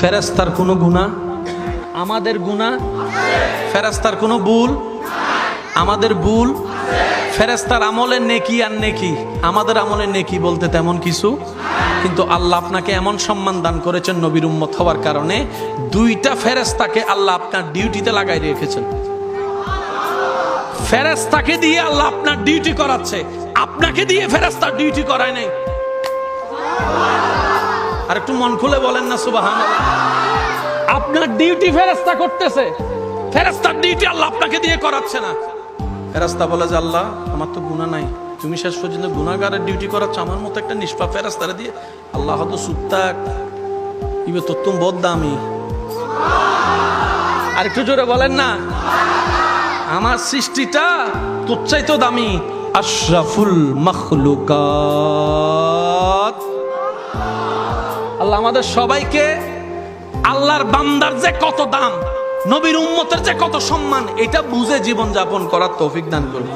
ফেরেস্তার কোনো গুণা আমাদের গুণা ফেরেস্তার কোনো ভুল? আমাদের ভুল? ফেরেস্তার আমলের নেকি আর নেকি? আমাদের আমলের নেকি বলতে তেমন কিছু? কিন্তু আল্লাহ আপনাকে এমন সম্মান দান করেছেন নবীর উম্মত হওয়ার কারণে দুইটা ফেরেস্তাকে আল্লাহ আপনার ডিউটিতে লাগাই রেখেছেন। ফেরেস্তাকে দিয়ে আল্লাহ আপনার ডিউটি করাচ্ছে। আপনাকে দিয়ে ফেরেস্তার ডিউটি করায় নাই। আর একটু মন খুলে বলেন না সুবাহান আপনার ডিউটি ফেরেস্তা করতেছে। ফেরেস্তার ডিউটি আল্লাহ আপনাকে দিয়ে করাচ্ছে না। ফেরাস্তা বলে যে, আল্লাহ, আমার তো গুণা নাই। তুমি শেষ পর্যন্ত গুণাগারের ডিউটি করাচ্ছ। আমার মতো একটা নিষ্পাপ ফেরেস্তারে দিয়ে আল্লাহ হয়তো সুত্তাক ইবে তো তুমি বদ দামি। আর একটু জোরে বলেন না, আমার সৃষ্টিটা তোর চাইতো দামি। আশরাফুল মখলুকাত। আল্লাহ আমাদের সবাইকে আল্লাহর বান্দার যে কত দাম, নবীর উন্মতের যে কত সম্মান, এটা বুঝে জীবন যাপন করার তৌফিক দান করুন।